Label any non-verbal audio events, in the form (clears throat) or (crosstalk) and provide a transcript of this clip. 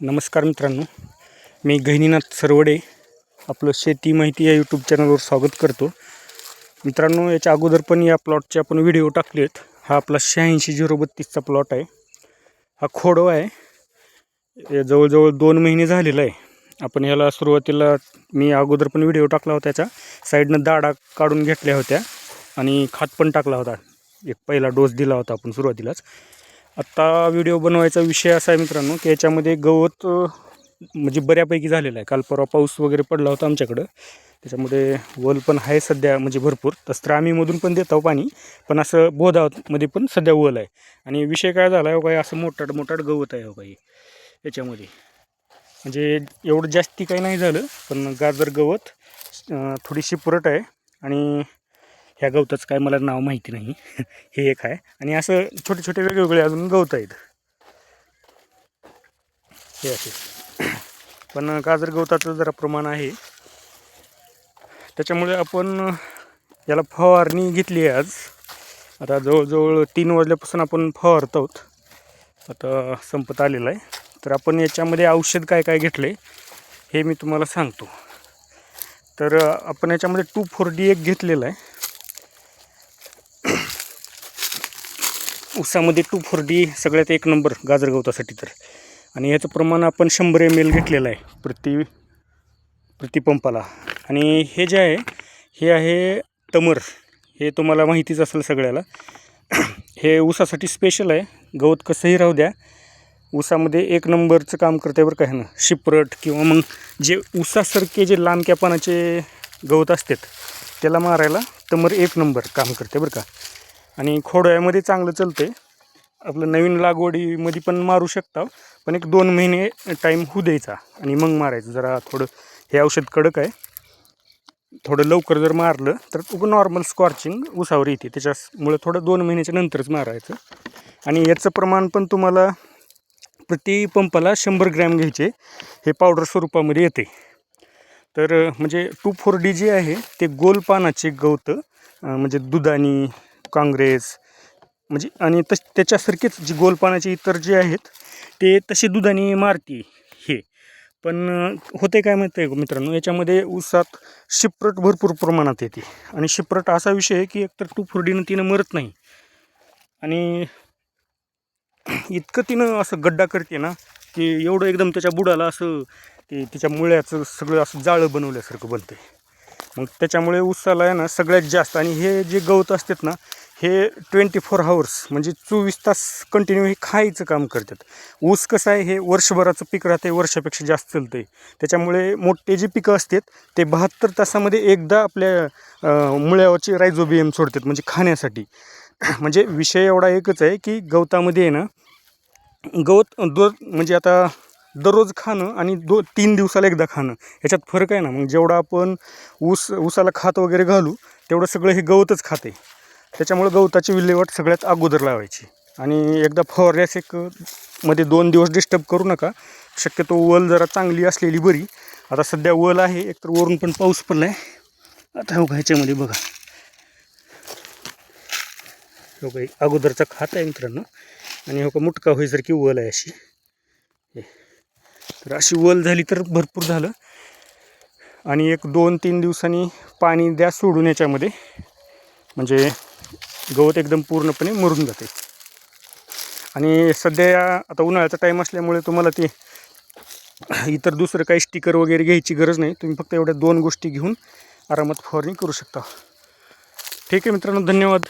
नमस्कार मित्रांनो मी गहिनीनाथ सरवडे आपलं शेती माहिती या यूट्यूब चॅनलवर स्वागत करतो. मित्रांनो याच्या अगोदर पण या प्लॉटचे आपण व्हिडिओ टाकले आहेत हा आपला शहाऐंशी झिरो बत्तीसचा प्लॉट आहे. हा खोडवा आहे. जवळजवळ दोन महिने झालेला आहे. आपण याला सुरुवातीला मी अगोदर पण व्हिडिओ टाकला होता त्याचा साईडनं दाडा काढून घेतल्या होत्या आणि खात पण टाकला होता. एक पहिला डोस दिला होता आपण सुरुवातीलाच. आत्ता व्हिडिओ बनवायचा विषय असा आहे मित्रांनो की याच्यामध्ये गवत म्हणजे बऱ्यापैकी झालेलं आहे. काल परवा पाऊस वगैरे पडला होता आमच्याकडं. त्याच्यामध्ये वल पण आहे सध्या म्हणजे भरपूर. तसं तर आम्हीमधून पण देत आहो पाणी पण असं बोधामध्ये पण सध्या वल आहे. आणि विषय काय झाला आहे हो काही असं मोठाट मोठाड गवत आहे हो काही याच्यामध्ये. म्हणजे एवढं जास्ती काही नाही झालं पण गाजर गवत थोडीशी पुरट आहे. आणि ह्या गवताचं काय मला नाव माहिती नाही. (laughs) हे एक आहे. आणि असं छोटे छोटे वेगवेगळे अजून गवत आहेत. हे असे. (clears throat) पण गाजर गवताचं जरा प्रमाण आहे. त्याच्यामुळे आपण याला फवारणी घेतली आहे आज. आता जवळजवळ तीन वाजल्यापासून आपण फवारत आहोत. आता संपत आलेलं आहे. तर आपण याच्यामध्ये औषध काय काय घेतलं आहे हे मी तुम्हाला सांगतो. तर आपण याच्यामध्ये टू फोर डी एक घेतलेलं आहे. ऊसामध्ये टू फोर डी सगळ्यात एक नंबर गाजर गवतासाठी तर. आणि याचं प्रमाण आपण शंभर एम एल घेतलेलं आहे प्रति प्रतिपंपाला आणि हे जे आहे हे आहे तमर. हे तुम्हाला माहितीच असेल सगळ्याला. (clears throat) हे ऊसासाठी स्पेशल आहे. गवत कसंही राहू द्या. ऊसामध्ये एक नंबरचं काम करते बरं का ह्यानं. शिपरट किंवा मग जे ऊसासारखे जे लांबक्या पानाचे गवत असतात त्याला मारायला तमर एक नंबर काम करते बरं का. आणि खोडव्यामध्ये चांगलं चालतं आहे आपलं नवीन लागवडीमध्ये पण मारू शकता पण एक दोन महिने टाईम होऊ द्यायचा आणि मग मारायचं. जरा थोडं हे औषध कडक आहे. थोडं लवकर जर मारलं तर नॉर्मल स्कॉर्चिंग उसावर येते. त्याच्यामुळे थोडं दोन महिन्याच्या नंतरच मारायचं. आणि याचं प्रमाण पण तुम्हाला प्रति पंपाला शंभर ग्रॅम घ्यायचे. हे पावडर स्वरूपामध्ये येते. तर म्हणजे टू फोर डी जे आहे ते गोल पानाचे गवत म्हणजे दुधानी काँग्रेस म्हणजे आणि तस त्याच्यासारखेच जी गोलपानाचे इतर जे आहेत ते तसे दुधाने मारती हे. पण होते काय माहिती आहे मित्रांनो? याच्यामध्ये ऊसात शिप्रट भरपूर प्रमाणात येते. आणि शिप्रट असा विषय आहे की एकतर टू फोर्टीनं तिनं मरत नाही. आणि इतकं तिनं असं गड्डा करते ना की एवढं एकदम त्याच्या बुडाला असं ते तिच्या मुळ्याचं सगळं असं जाळं बनवल्यासारखं बनतं मग त्याच्यामुळे ऊसाला आहे ना सगळ्यात जास्त. आणि हे जे गवत असतात ना हे ट्वेंटी फोर हावर्स म्हणजे चोवीस तास कंटिन्यू हे खायचं काम करतात. ऊस कसं आहे हे वर्षभराचं पीक राहते वर्षापेक्षा जास्त चालतं आहे त्याच्यामुळे मोठे जे पिकं असतात ते बहात्तर तासामध्ये एकदा आपल्या मुळ्यावरचे रायझोबियम सोडतात म्हणजे खाण्यासाठी. (clears throat) म्हणजे विषय एवढा एकच आहे की गवतामध्ये आहे ना गवत दो म्हणजे आता दररोज खाणं आणि दो तीन दिवसाला एकदा खाणं. ह्याच्यात फरक आहे ना मग जेवढा आपण ऊस ऊसाला खात वगैरे घालू तेवढं सगळं हे गवतच खाते. त्याच्यामुळे गवताची विल्हेवाट सगळ्यात अगोदर लावायची. आणि एकदा फवारल्यास एक मध्ये दोन दिवस डिस्टर्ब करू नका. शक्यतो वल जरा चांगली असलेली बरी. आता सध्या वल आहे एकतर वरून पण पाऊस पडला आहे आता हो का ह्याच्यामध्ये बघा. हो काही अगोदरचा खात आहे मित्रांनो. आणि हो का मुटका होईसारखी वल आहे अशी. हे. तर अशी वल झाली तर भरपूर झालं. आणि एक दोन तीन दिवसांनी पाणी द्या सोडून याच्यामध्ये. म्हणजे गवत एकदम पूर्णपणे मरून जाते. आणि सध्या आता उन्हाळ्याचा टाईम असल्यामुळे तुम्हाला ते इतर दुसरं काही स्टिकर वगैरे घ्यायची गरज नाही. तुम्ही फक्त एवढ्या दोन गोष्टी घेऊन आरामात फवारणी करू शकता. ठीक आहे मित्रांनो धन्यवाद.